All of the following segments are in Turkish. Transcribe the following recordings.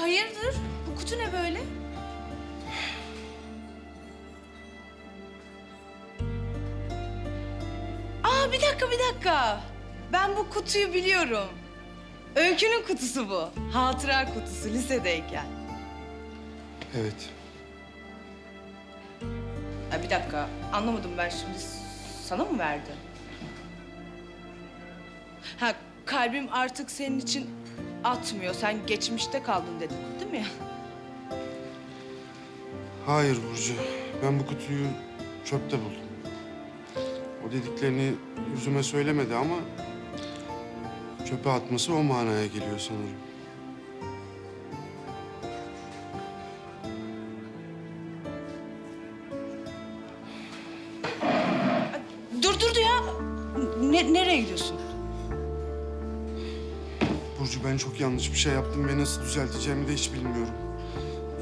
hayırdır? Bu kutu ne böyle? Aa bir dakika bir dakika. Ben bu kutuyu biliyorum. Öykünün kutusu bu. Hatıra kutusu lisedeyken. Evet. Ha, bir dakika anlamadım ben şimdi. Sana mı verdi? Ha kalbim artık senin için atmıyor. Sen geçmişte kaldın dedin değil mi? Hayır Burcu. Ben bu kutuyu çöpte buldum. O dediklerini yüzüme söylemedi ama... ...çöpe atması o manaya geliyor sanırım. Dur dur ya. Ne, nereye gidiyorsun? Burcu ben çok yanlış bir şey yaptım ve nasıl düzelteceğimi de hiç bilmiyorum.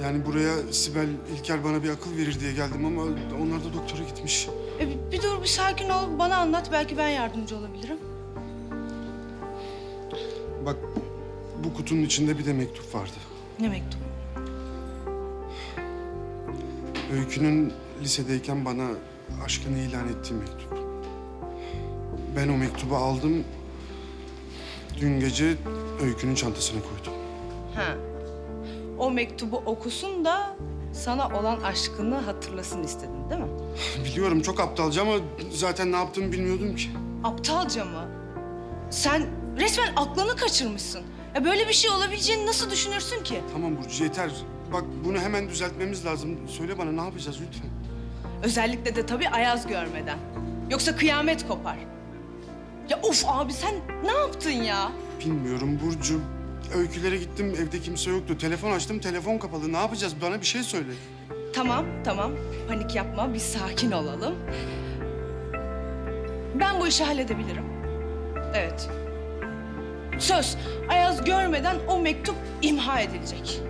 Yani buraya Sibel, İlker bana bir akıl verir diye geldim ama onlar da doktora gitmiş. E, bir- dur bir sakin ol. Bana anlat. Belki ben yardımcı olabilirim. Bak bu kutunun içinde bir de mektup vardı. Ne mektubu? Öykü'nün lisedeyken bana aşkını ilan ettiği mektup. Ben o mektubu aldım. Dün gece Öykü'nün çantasına koydum. Ha. O mektubu okusun da sana olan aşkını hatırlasın istedin değil mi? Biliyorum çok aptalca ama zaten ne yaptığımı bilmiyordum ki. Aptalca mı? Sen resmen aklını kaçırmışsın. Ya böyle bir şey olabileceğini nasıl düşünürsün ki? Tamam Burcu yeter. Bak bunu hemen düzeltmemiz lazım. Söyle bana ne yapacağız lütfen. Özellikle de tabii Ayaz görmeden. Yoksa kıyamet kopar. Ya of abi sen ne yaptın ya? Bilmiyorum Burcu. Öykülere gittim evde kimse yoktu. Telefon açtım telefon kapalı. Ne yapacağız? Bana bir şey söyle. Tamam, tamam. Panik yapma, bir sakin olalım. Ben bu işi halledebilirim. Evet. Söz, Ayaz görmeden o mektup imha edilecek.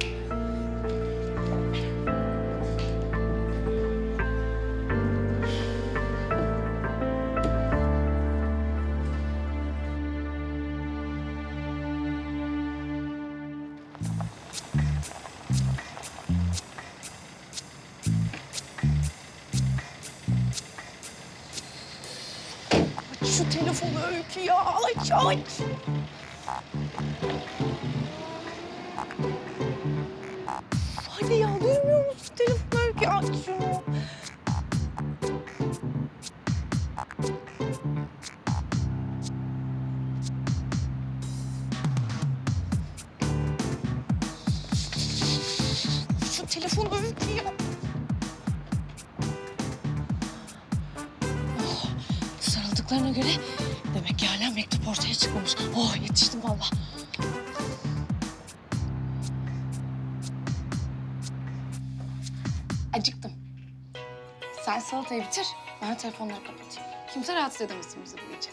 Telefonu Öykü ya, aç aç. Hadi ya, duymuyor musun telefonu Öykü? Aç şunu. Sarıldıklarına göre demek ki hala mektup ortaya çıkmamış. Oh yetiştim vallahi. Acıktım. Sen salatayı bitir, ben telefonları kapatayım. Kimse rahatsız edemesin bizi bu gece.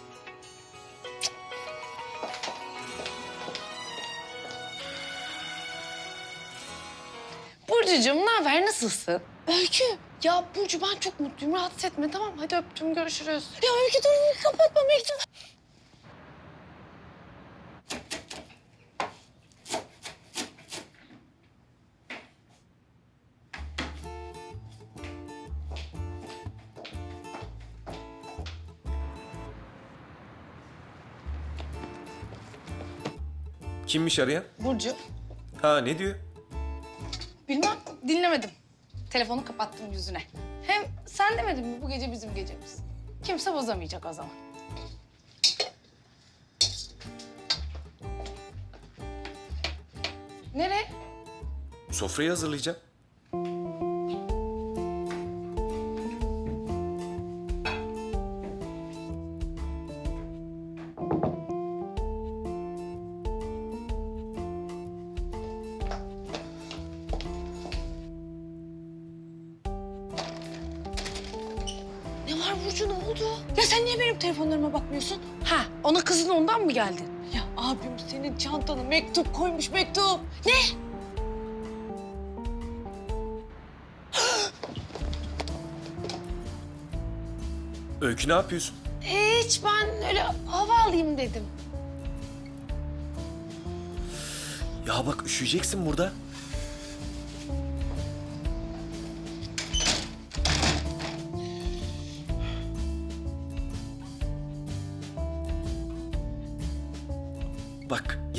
Burcucuğum ne haber, nasılsın? Öykü. Ya Burcu ben çok mutluyum, rahatsız etme tamam mı? Hadi öptüm, görüşürüz. Ya Öykü dur, kapatma mektup. Kimmiş arayan? Burcu. Ha ne diyor? Bilmem, dinlemedim. Telefonu kapattım yüzüne. Hem sen demedin mi bu gece bizim gecemiz? Kimse bozamayacak o zaman. Nereye? Sofrayı hazırlayacağım. Burcu ne oldu? Ya sen niye benim telefonlarıma bakmıyorsun? Ha ona kızın ondan mı geldin? Ya abim senin çantana mektup koymuş mektup. Ne? Öykü ne yapıyorsun? Hiç ben öyle hava alayım dedim. Ya bak üşüyeceksin burada.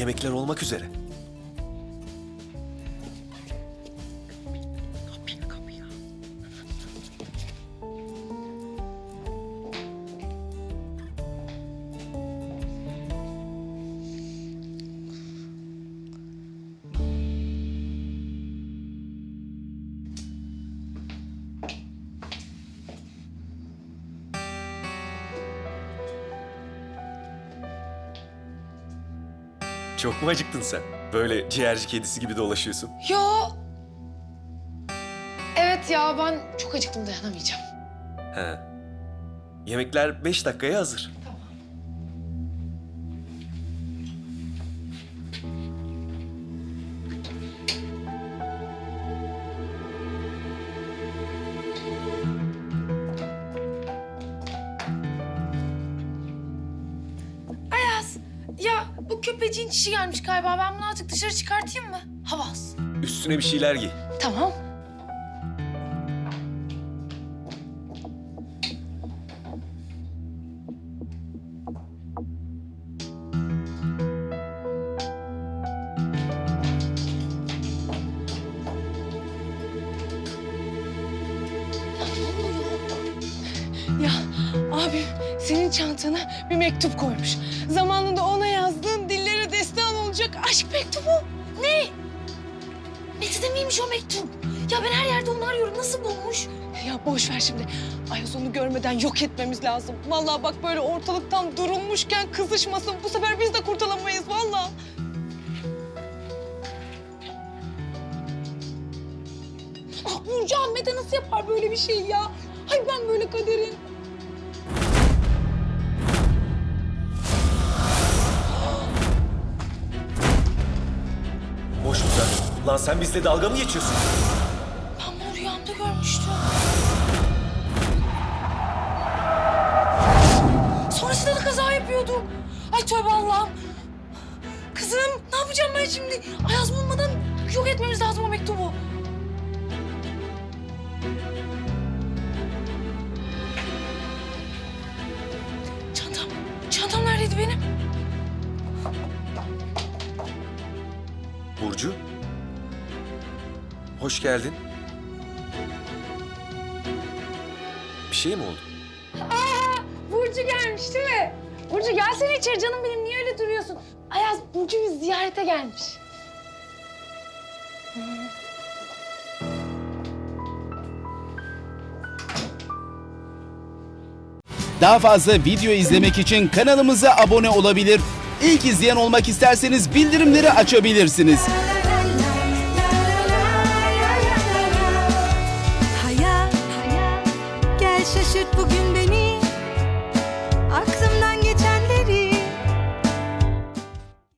Yemekler olmak üzere. Çok mu acıktın sen? Böyle ciğerci kedisi gibi dolaşıyorsun. Yo. Evet ya ben çok acıktım dayanamayacağım. He. Yemekler beş dakikaya hazır. Bu köpeciğin çişi gelmiş galiba. Ben bunu azıcık dışarı çıkartayım mı? Hava alsın. Üstüne bir şeyler giy. Tamam. Ya abim senin çantana bir mektup koymuş. Zamanında ona yazdığın olacak aşk mektubu. Ne? Metin'de miymiş o mektup? Ya ben her yerde onu arıyorum. Nasıl bulmuş? Ya boş ver şimdi. Ayaz onu görmeden yok etmemiz lazım. Vallahi bak böyle ortalıktan durulmuşken kızışmasın. Bu sefer biz de kurtulamayız vallahi. Ah Burcu Ahmet'e nasıl yapar böyle bir şey ya? Ay ben böyle kaderin. Lan sen bizle dalga mı geçiyorsun? Ben bunu rüyamda görmüştüm. Sonrasında da kaza yapıyordum. Ay tövbe Allah'ım. Kızım ne yapacağım ben şimdi? Ayaz bulmadan yok etmemiz lazım o mektubu. Çantam, çantam neredeydi benim? Burcu. Hoş geldin. Bir şey mi oldu? Burcu gelmiş değil mi? Burcu gelsene içeri canım benim. Niye öyle duruyorsun? Ayaz Burcu bizi ziyarete gelmiş. Daha fazla video izlemek için kanalımıza abone olabilir. İlk izleyen olmak isterseniz bildirimleri açabilirsiniz. Şaşırt bugün beni